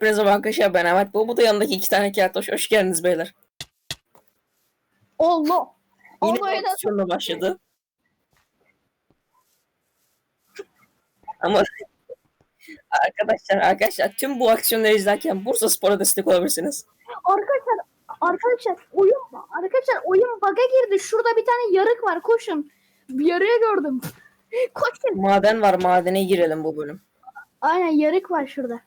Merhaba arkadaşlar ben Ahmet. Bu, da yanındaki iki tane keltoş. Hoş geldiniz beyler. Allah. Yine öyle. aksiyonla başladı. Ama arkadaşlar arkadaşlar tüm bu aksiyonları izlerken Bursa Spor'a destek olabilirsiniz. Arkadaşlar arkadaşlar oyun arkadaşlar oyun bug'a girdi. Şurada bir tane yarık var. Koşun. Bir yarığı gördüm. Koşun. Maden var madene girelim bu bölüm. Aynen yarık var şurada.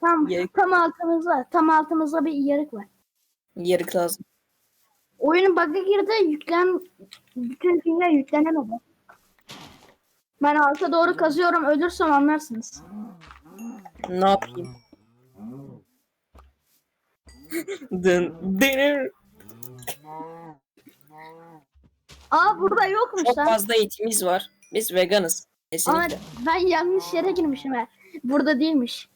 Tam Yarık. tam altımızda. Tam altımızda bir yarık var. Yarık lazım. Oyunun bug'a girdi. Yüklen bütün dünya yüklenemedi. Ben alta doğru kazıyorum. Ölürsem anlarsınız. Ne yapayım? Dın dın. Aa burada yokmuş Çok lan. fazla etimiz var. Biz veganız. Ama Kesinlikle. ben yanlış yere girmişim ha. Burada değilmiş.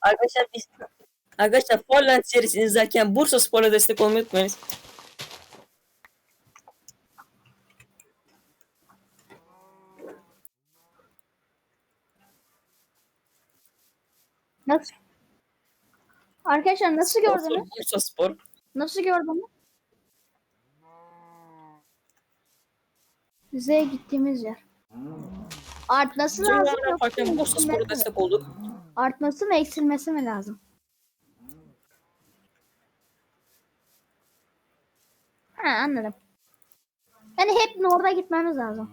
Arkadaşlar biz Arkadaşlar Forland serisini izlerken Bursa Spor'a destek olmayı unutmayınız. Nasıl? Arkadaşlar nasıl gördünüz? Bursa Spor. Nasıl gördünüz? Z'ye gittiğimiz yer. Artması lazım yaparken Bursa Spor'a destek olduk. Artması mı eksilmesi mi lazım? Ha anladım. Yani hep Nord'a gitmemiz lazım.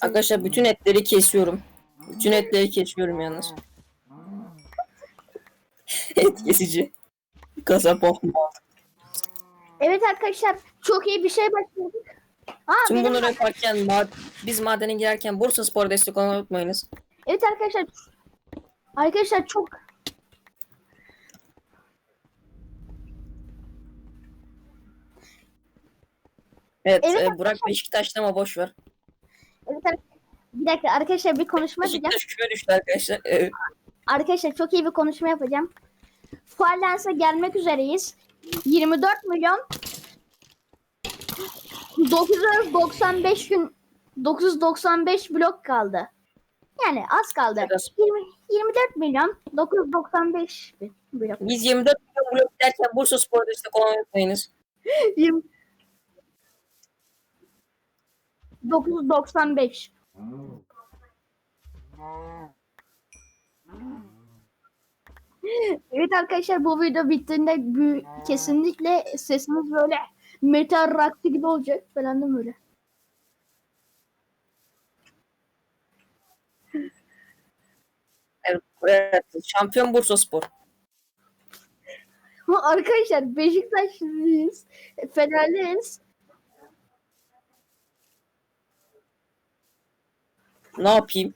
Arkadaşlar bütün etleri kesiyorum. Bütün etleri kesiyorum yalnız. Et kesici. Kasap okma. Evet arkadaşlar çok iyi bir şey başladık. Aa, Tüm benim bunları yaparken ma- biz madene girerken Bursa Spor'a destek olmayı unutmayınız. Evet arkadaşlar. Arkadaşlar çok Evet, Evet e, Burak Beşiktaş'ta ama boş ver. evet ar- bir dakika arkadaşlar bir konuşma yapacağım. Beşiktaş küme düştü arkadaşlar. E, Arkadaşlar çok iyi bir konuşma yapacağım. Fuarlansa gelmek üzereyiz. 24 milyon 995 gün 995 blok kaldı. Yani az kaldı. Biraz. 20, 24 milyon 995 bin blok. biz 24 milyon blok derken Bursa Spor'a destek olmayı unutmayınız. 20 995. Evet arkadaşlar bu video bittiğinde kesinlikle sesimiz böyle metal rock'tı gibi olacak falan da böyle. Evet, şampiyon Bursa Spor. Arkadaşlar Beşiktaşlıyız, Fenerliyiz. Ne yapayım?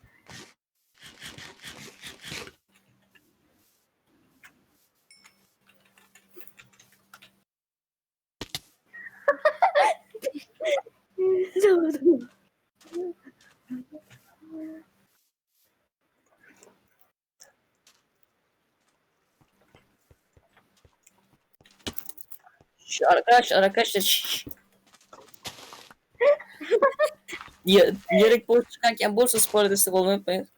Şu arkadaşlar arkadaşlar şşş. Ya, yarık boş çıkarken Bursa Spor'a destek olmayı unutmayın.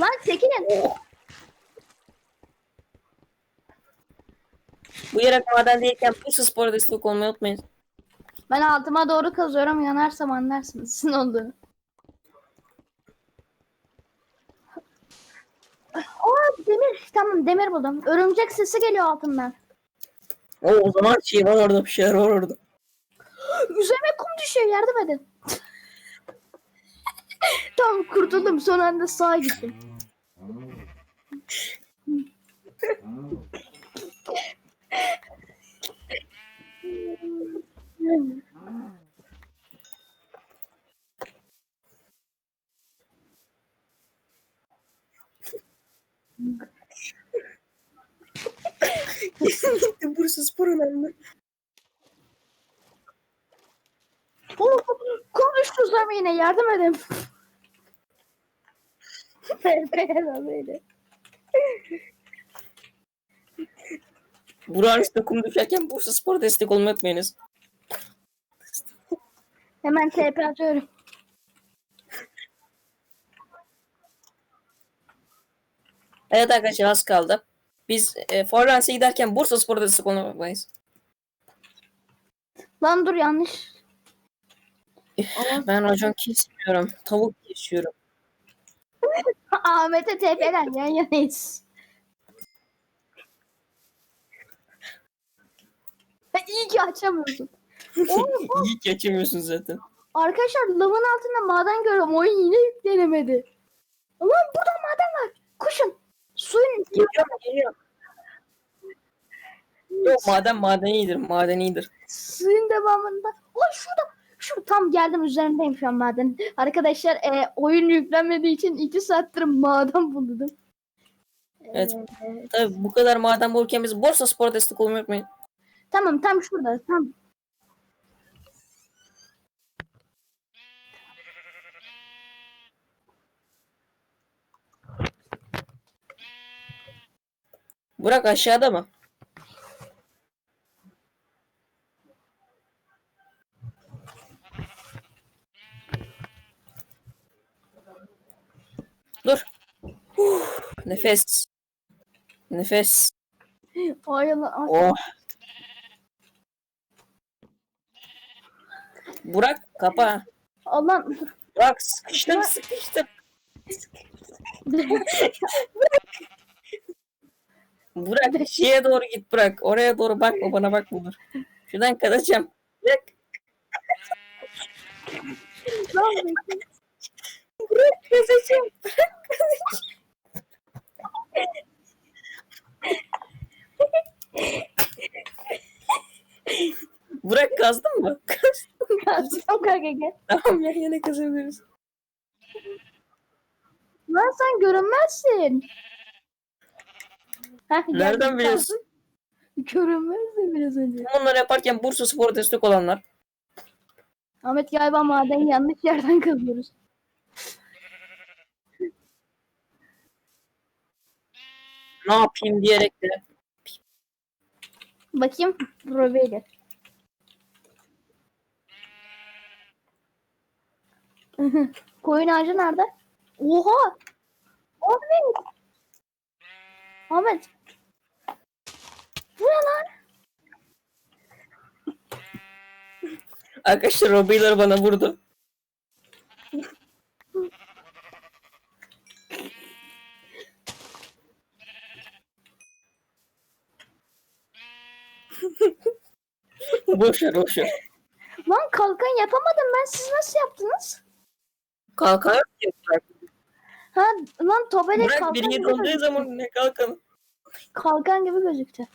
Lan çekilin. Bu yarık maden değilken Bursa Spor'a destek olmayı unutmayın. Ben altıma doğru kazıyorum yanarsam anlarsınız sizin olduğunu. Aa demir tamam demir buldum. Örümcek sesi geliyor altından. O, o zaman şey var orada bir şeyler var orada. Üzerime kum düşüyor yardım edin. tamam kurtuldum son anda sağa gittim. Kesinlikle Bursa Spor önemli. Oo, kum yine yardım edin. Beyler beni. Burak'ın üstüne kum düşerken Bursa Spor'a destek olmayı unutmayınız. Hemen TP atıyorum. Evet arkadaşlar az kaldı. Biz e, Florence'e giderken Bursa Spor'a destek olmayı unutmayız. Lan dur yanlış. Ben racon kesmiyorum. Tavuk kesiyorum. Ahmet'e TP'den yan yanayız. İyi ki açamıyorsun. Oğlum, İyi ki açamıyorsun zaten. arkadaşlar lavın altında maden görüyorum. Oyun yine yüklenemedi. Ulan burada maden var. Koşun. Suyun Geliyorum geliyorum. Yok maden maden iyidir. Maden iyidir. suyun devamında. O şurada. Şu tam geldim üzerindeyim şu an maden. Arkadaşlar e, oyun yüklenmediği için 2 saattir maden buldum. Evet. Tabii bu kadar maden bulurken biz Bursa Spor'a destek olmayı unutmayın. Tamam tam şurada. Tam. Burak aşağıda mı? Dur. Huh, Nefes. Nefes. Ay Allah. Oh. Burak kapa. Allah. Burak sıkıştım sıkıştım. Burak şeye doğru git Burak. Oraya doğru bakma bana bakma dur. Şuradan kaçacağım. Burak. Lan bekle. Burak kaçacağım. Burak kazdın mı? Kaçacağım kanka gel. tamam ya yine kazabiliriz. Lan sen görünmezsin. Heh. Nereden biliyorsun? Görünmezdin biraz önce. Onları yaparken Bursa Spor'a destek olanlar. Ahmet galiba maden yanlış yerden kazıyoruz. Ne yapayım diyerek de. Bakayım. Probeyle. Koyun ağacı nerede? Oha! Ahmet! Ahmet! Bu ne lan? Arkadaşlar Robbie'ler bana vurdu. boş ver boş ver. Lan kalkan yapamadım ben. Siz nasıl yaptınız? Kalkan yok ki. Ha lan tobele Burak kalkan biri gibi, donduğu gözüktü. zaman ne kalkanı? kalkan gibi gözüktü.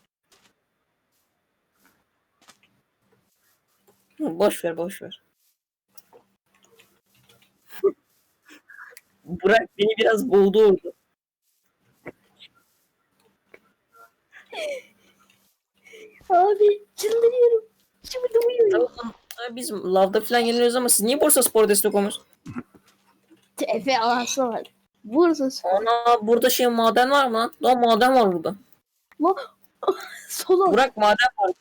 Boş ver boş ver. Burak beni biraz boğdu orada. Abi çıldırıyorum. Şimdi uyuyorum. Tamam, tamam, biz lavda falan yeniliyoruz ama siz niye Bursa Spor destek olmuyorsunuz? Tefe alası var. Vursuz. Ana burada şey maden var mı lan? Maden var burada. Sola. Burak maden var.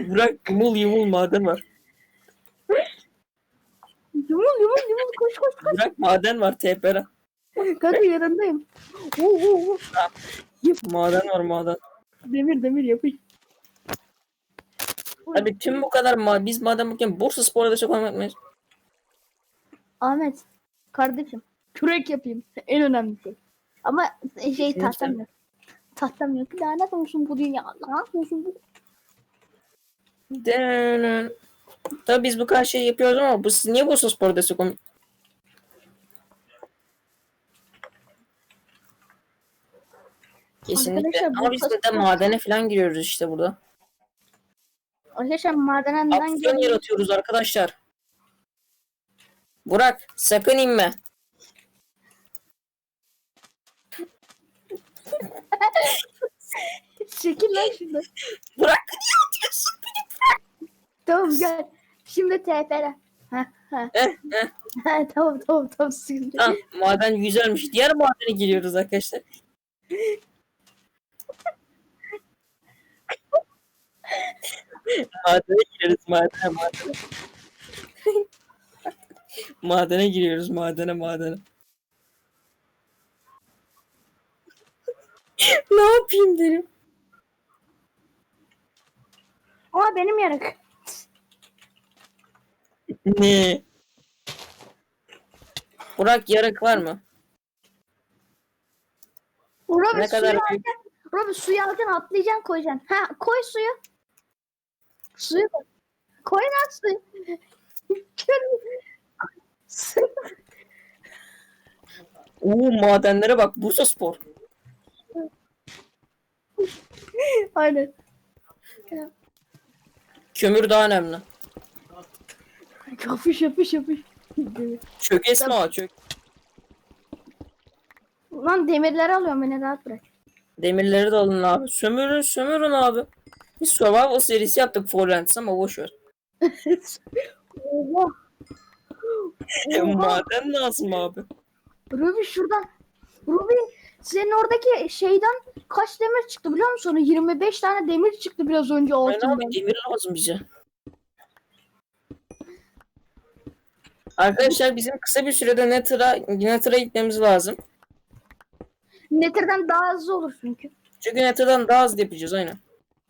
Burak yumul yumul maden var. Yumul yumul yumul koş koş koş. Burak maden var TPR. Kanka yanındayım. Oo, oo, oo. Maden var maden. Demir demir yapayım. Abi tüm bu kadar ma biz maden bugün Bursa Spor'a destek olmak mıyız? Ahmet. Kardeşim. Kürek yapayım. En önemli şey. Ama şey tahtam yok. Tahtam yok. Lanet olsun bu dünya. Lanet olsun bu. Denen. Tabii biz bu kadar şey yapıyoruz ama bu siz niye Bursa Spor'a destek olmuyorsunuz? Kesinlikle. Arkadaşlar, Ama biz Bursa de Spor- madene falan giriyoruz işte burada. Arkadaşlar madenden Aksiyon geliyorum. yaratıyoruz arkadaşlar. Burak sakın inme. Çekil lan şimdi. Burak niye atıyorsun beni Burak? Tamam gel. Şimdi TPR. Eh, eh. tamam tamam tamam sıkıntı. Tamam, maden güzelmiş. Diğer madene giriyoruz arkadaşlar. madene giriyoruz madene madene madene giriyoruz madene madene. ne yapayım derim. Ama benim yarık. Ne? Burak yarık var mı? Robin Ne suyu kadar büyük? Robin suyu alacaksın atlayacaksın koyacaksın. Ha koy suyu. Suyu koy. Koy lan suyu. Suyu. Oo madenlere bak Bursa Spor. Aynen. Kömür daha önemli. Yapış yapış yapış. Çök Esma çök. Lan demirleri alıyorum beni rahat bırak. Demirleri de alın abi. Sömürün sömürün abi. Biz survival serisi yaptık Forlands ama boş ver. Oha. Maden lazım abi. Ruby şuradan. Ruby senin oradaki şeyden kaç demir çıktı biliyor musun? Sonra 25 tane demir çıktı biraz önce Aynen altından. abi demir lazım bize. Arkadaşlar bizim kısa bir sürede Nether'a Nether'a gitmemiz lazım. Nether'dan daha hızlı olur çünkü. Çünkü Nether'dan daha hızlı yapacağız aynen.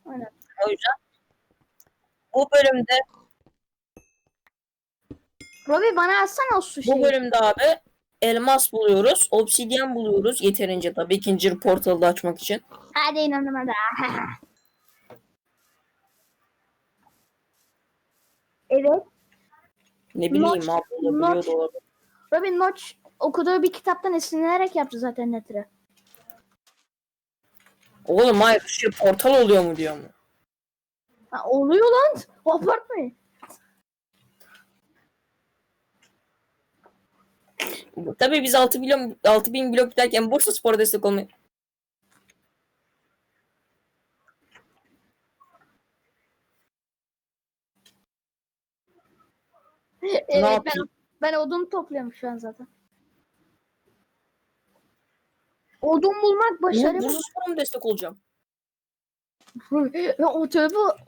Aynen. O yüzden bu bölümde Ruby bana atsana o su bu şeyi. bölümde abi elmas buluyoruz, obsidyen buluyoruz yeterince tabii ikinci portalı da açmak için. Hadi inanamadım. evet. Ne bileyim Notch- abi olabiliyor da olabilir. Robin Notch okuduğu bir kitaptan esinlenerek yaptı zaten Nether'ı. Oğlum hayır şu portal oluyor mu diyor mu? Ha, oluyor lan. Abartmayın. Tabii biz 6 milyon 6000 blok giderken Bursa Spor'a destek olmayı evet ben, yapayım? ben odun topluyorum şu an zaten. Odun bulmak başarı. Bursa Spor'a mı destek olacağım? ya o tövbe. Koş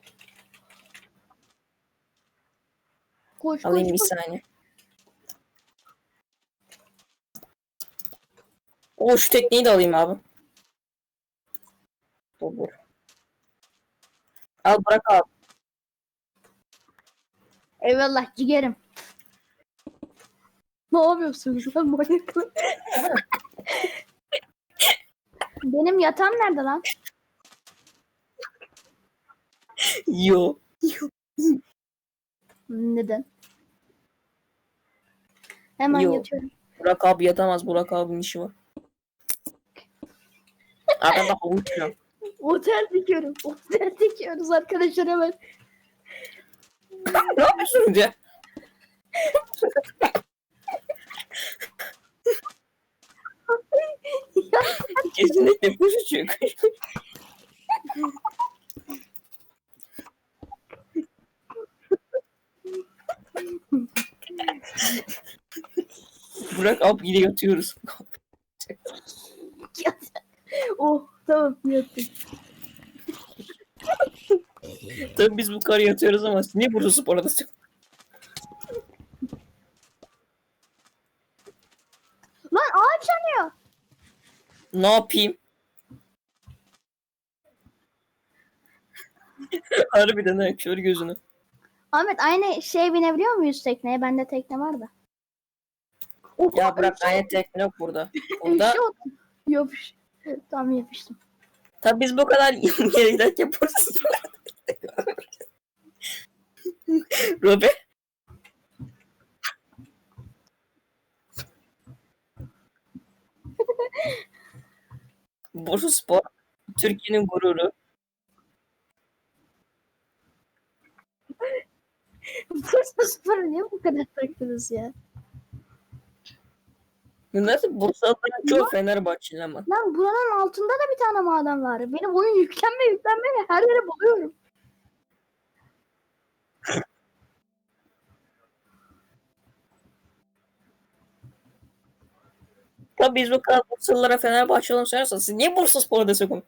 koş Alayım bir koş. saniye. O şu tekneyi de alayım abi. Dur. Al bırak abi. Eyvallah ciğerim. Ne yapıyorsunuz lan manyaklar? Benim yatağım nerede lan? Yo. Neden? Hemen Yo. yatıyorum. Burak abi yatamaz. Burak abinin işi var. Arkada havuç ya. Otel dikiyorum. Otel dikiyoruz arkadaşlar hemen. ne yapıyorsun ya? Kesinlikle kuş uçuyor. Burak abi yine yatıyoruz. oh tamam yattım. Tabii biz bu karı yatıyoruz ama niye burada spora da Lan ağaç yanıyor. Ne yapayım? Harbiden ha kör gözünü. Ahmet aynı şey binebiliyor muyuz tekneye? Bende tekne var da. Ya bırak aynı tekne yok burada. Burada. Yapış. Tamam yapıştım. tabii biz bu kadar giderken burada Robe Bursa Spor Türkiye'nin gururu. Bursa Spor niye bu kadar taktınız ya? Nasıl Bursalıların çoğu Fenerbahçeli ama. Lan buranın altında da bir tane maden var. Benim oyun yüklenme yüklenme her yere buluyorum. Tabii biz bu kadar Bursalılara Fenerbahçe olduğunu söylerseniz siz niye Bursa Spor'a destek olun?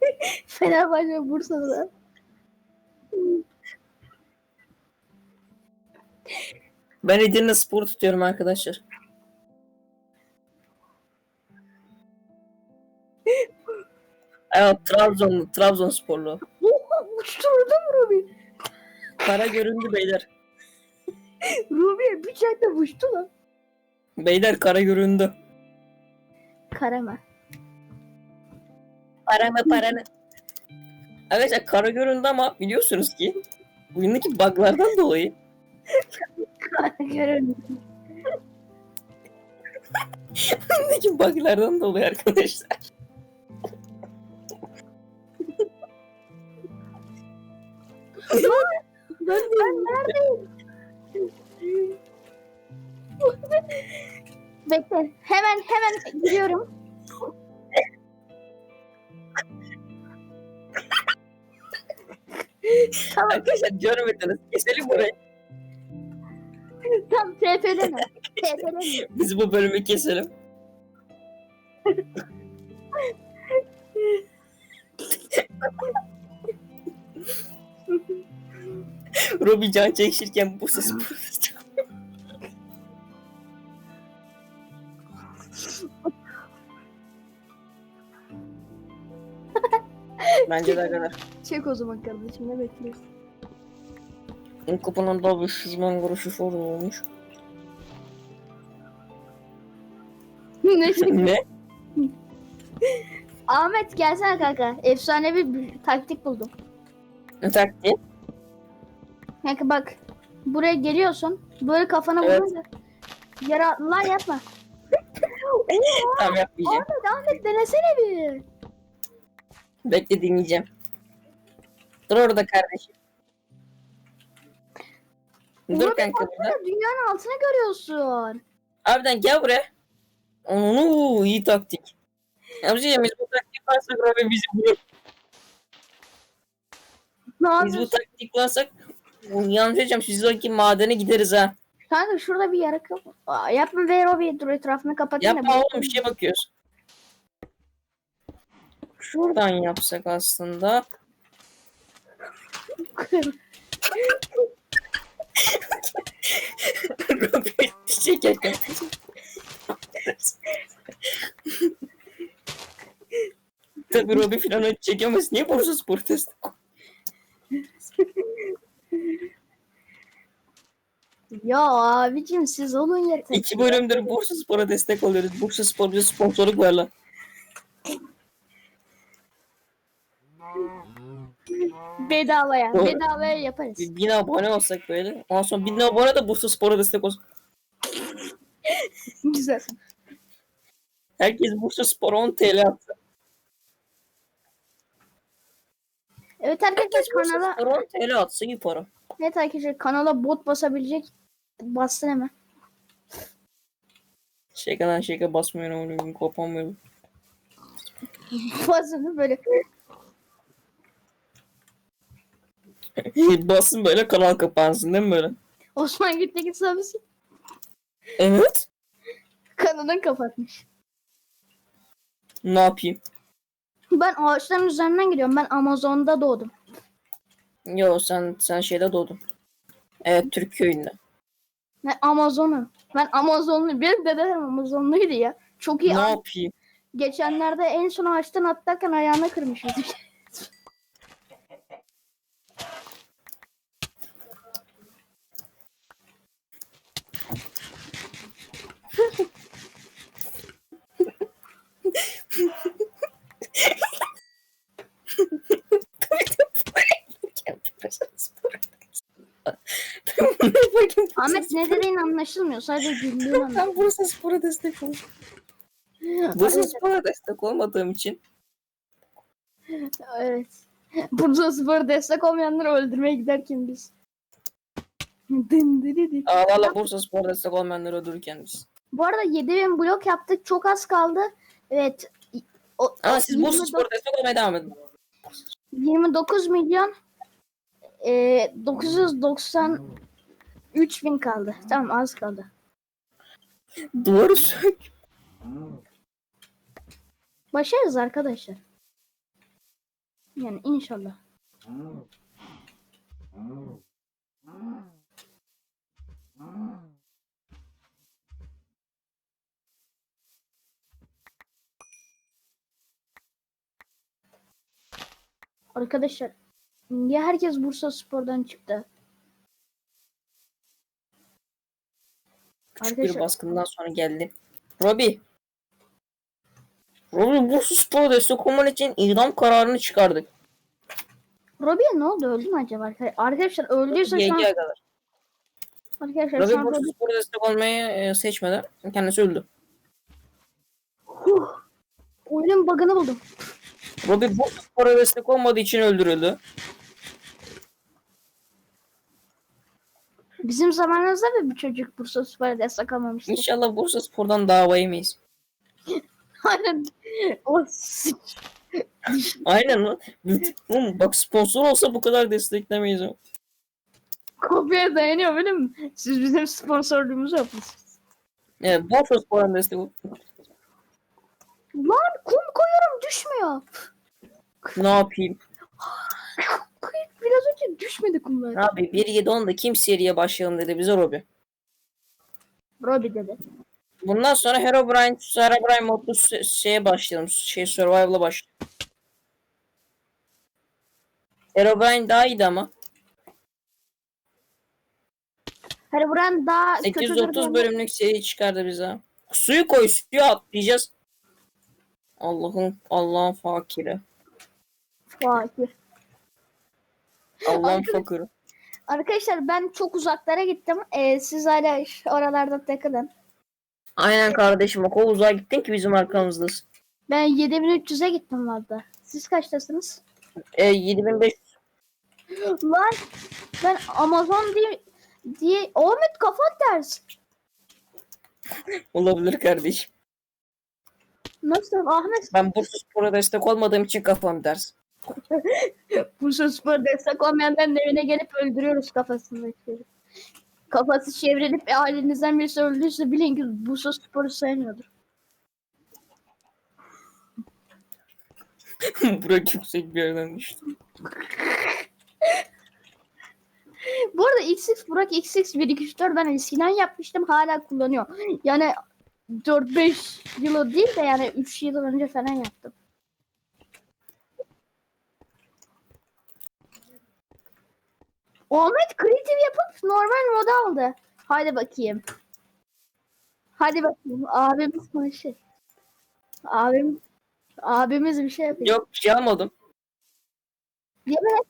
Fenerbahçe Bursa'da. Ben Edirne Spor tutuyorum arkadaşlar. Evet Trabzonlu, Trabzonsporlu. Oha uçturdum Ruby. Kara göründü beyler. Bir çekte uçtu lan. Beyler kara göründü. Karama. Paranı paranı. Arkadaşlar kara göründü ama biliyorsunuz ki oyundaki buglardan dolayı Göründü. oyundaki buglardan dolayı arkadaşlar. Ben, ben neredeyim? Bekle. Hemen hemen gidiyorum. tamam Arkadaşlar görmediniz. Keselim burayı. Tamam TP'leme. TP'leme. Biz bu bölümü keselim. Robi can çekişirken Bursa Spor Bence de kadar. Çek o zaman kardeşim ne bekliyorsun? Kupanın da bir şizman vuruşu falan olmuş. ne? ne? Ahmet gelsene kanka. Efsanevi bir taktik buldum. Ne taktiği? Kanka bak. Buraya geliyorsun. Böyle kafana Evet. vurunca. Yara lan yapma. Tamam yapmayacağım. Ahmet Ahmet denesene bir. Bekle dinleyeceğim. Dur orada kardeşim. Dur kanka burada. Dünyanın altını görüyorsun. Harbiden gel buraya. Oo iyi taktik. Yapacağım biz bu taktik yaparsak Robin bizi bulur. Ne Biz bu yapıyorsun? taktik yaparsak yanlış diyeceğim sizdeki madene gideriz ha. Kanka şurada bir yara kap. Aa, yapma ver o bir dur etrafını kapatayım Yapma da. oğlum bir şeye bakıyoruz. Şuradan yapsak aslında. Çekerken. Tabii Robin falan öyle çekemez. Niye Bursa Spor testi? ya abicim siz olun yeter. İki bölümdür Bursa Spor'a destek oluyoruz. Bursa Spor bize sponsorluk ver lan. Bedavaya. Doğru. Bedavaya yaparız. Bir bin abone olsak böyle. Ondan sonra bin abone de Bursa Spor'a destek olsun. Güzel. Herkes Bursa Spor'a 10 TL atsın. Evet arkadaşlar Herkes Bursa kanala Spor'a 10 TL atsın iyi para. evet arkadaşlar kanala bot basabilecek bastın hemen. Şakadan şaka basmıyorum oğlum. Kopamıyorum. Basını böyle Basın böyle kanal kapansın değil mi böyle? Osman Gültekin sabisi Evet. kanalını kapatmış. Ne yapayım? Ben ağaçların üzerinden gidiyorum. Ben Amazon'da doğdum. Yo sen sen şeyde doğdun. Evet Türk köyünde. Ben Amazon'u. Ben Amazonlu. Benim dedem Amazonluydu ya. Çok iyi. Ne yapayım? Geçenlerde en son ağaçtan atlarken ayağını kırmışız. Ahmet ne dediğin anlaşılmıyor. Sadece güldüğün anlaşılıyor. Ben Bursa Spor'a destek oldum. Bursa Spor'a destek olmadığım için Evet. Bursa Spor destek olmayanları öldürmeye giderken biz. Dı. ağlarla Bursa Spor'a destek olmayanları öldürürken biz. Bu arada 7000 blok yaptık. Çok az kaldı. Evet. O, Ama siz Bursa 29 Spor'a destek olmaya devam edin. 29 milyon e, 993 bin kaldı. Tamam az kaldı. Duvarı sök. Başarız arkadaşlar. Yani inşallah. Arkadaşlar niye herkes Bursa Spor'dan çıktı? Küçük bir Arkadaşlar baskından sonra geldi. Robi. Robi Bursa Spor'a destek olman için idam kararını çıkardık. Robbie'ye ne oldu? Öldü mü acaba? Arkadaşlar öldüyse şu an kadar. arkadaşlar Robi şu an Bursa Robbie Spor'a destek olmayı e, seçmedi. Kendisi öldü. Huh. oyunun bug'ını buldum. Robi Bursa Spor'a destek olmadığı için öldürüldü. Bizim zamanımızda da bir çocuk Bursa Spor'a destek almamıştı. İnşallah Bursa Spor'dan dava yemeyiz. Aynen. O s- Aynen lan. Oğlum bak sponsor olsa bu kadar desteklemeyiz. ama. kopya dayanıyor benim. mi? Siz bizim sponsorluğumuzu yapmışsınız. Evet, Bursa Spor'dan destek ol. Lan kum koyuyorum düşmüyor. Ne yapayım? Biraz önce düşmedi kumlar. Abi 1-7-10'da kim seriye başlayalım dedi bize Robi. Robbie dedi. Bundan sonra Herobrine, Herobrine modlu se- şeye başlayalım. Şey Survival'a başlayalım. Herobrine daha iyiydi ama. Hani buranın daha kötü 830 durduğunu- bölümlük seri çıkardı bize. Suyu koy, suyu atlayacağız. Allah'ın Allah'ın fakiri. Fakir. Allah'ın Arkadaş-. Arkadaşlar ben çok uzaklara gittim. Ee, siz hala şu oralarda takılın. Aynen kardeşim o kadar uzağa gittin ki bizim arkamızdasın. Ben 7300'e gittim valla. Siz kaçtasınız? E, 7500 Lan ben Amazon diye diye Ahmet kafan ters. olabilir kardeşim. Nasıl Ahmet Ben Bursa Spor'a destek olmadığım için kafam ders. Bursa Spor destek olmayanların evine gelip öldürüyoruz kafasını. Kafası çevrilip ve ailenizden birisi öldüyse bilin ki Bursa Spor'u sevmiyordur. Burak yüksek bir yerden düştü. Bu arada XX Burak XX 124 ben eskiden yapmıştım hala kullanıyor. Yani 4-5 yıl değil de yani 3 yıl önce falan yaptım. Ahmet kreatif yapıp normal moda aldı. Hadi bakayım. Hadi bakayım. Abimiz konuşuyor. Abim abimiz bir şey yapıyor. Yok bir şey almadım. Yemin et.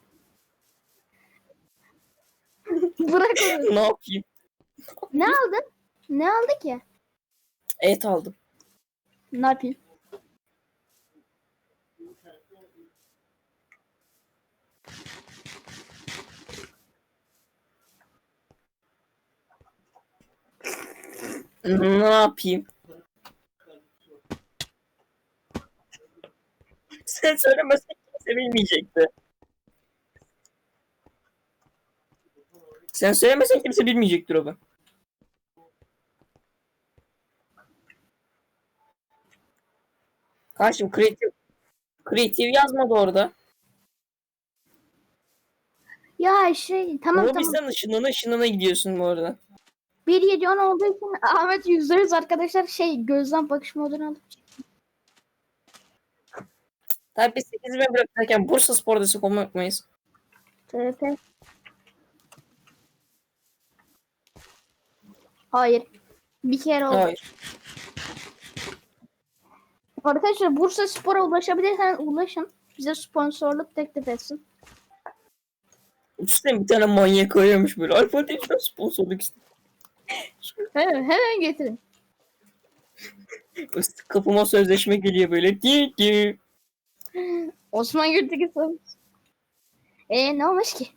Bırak onu. ne yapayım? Ne aldın? Ne aldı ki? Et aldım. Ne yapayım? Ne yapayım? Sen söylemesen kimse bilmeyecekti. Sen söylemesen kimse bilmeyecektir o ben. Karşım kreatif kreatif yazmadı orada. Ya şey tamam Ama tamam. bizden ışınlana ışınlana gidiyorsun bu arada. 1 7 10 olduğu için Ahmet %100 arkadaşlar şey gözden bakış modunu alıp Tabii biz 8 bin bırakırken Bursa Spor'da destek olmayı unutmayız. TRT. Hayır. Bir kere oldu. Hayır. Arkadaşlar Bursa Spor'a ulaşabilirseniz ulaşın. Bize sponsorluk teklif etsin. Üstüne bir tane manyak koyuyormuş böyle. Alfa Devşan sponsorluk istedim. Hemen, hemen getirin. Kapıma sözleşme geliyor böyle. Di di. Osman Gültekin sormuş. Eee ne olmuş ki?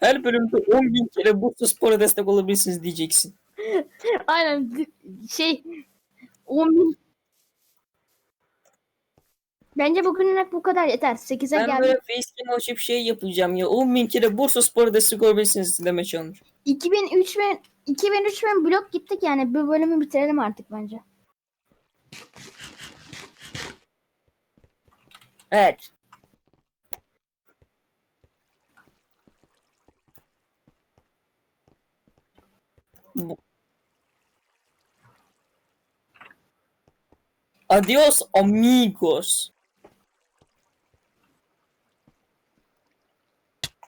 Her bölümde 10 bin kere Bursa Spor'a destek olabilirsiniz diyeceksin. Aynen şey 10 bin. Bence bugünlük bu kadar yeter. 8'e Ben geldik. böyle facecam açıp şey yapacağım ya. 10 bin kere Bursa Spor'a destek olabilirsiniz deme challenge. 2000 3000 2000-3000 blok gittik yani bu bölümü bitirelim artık bence. Evet. Adios amigos.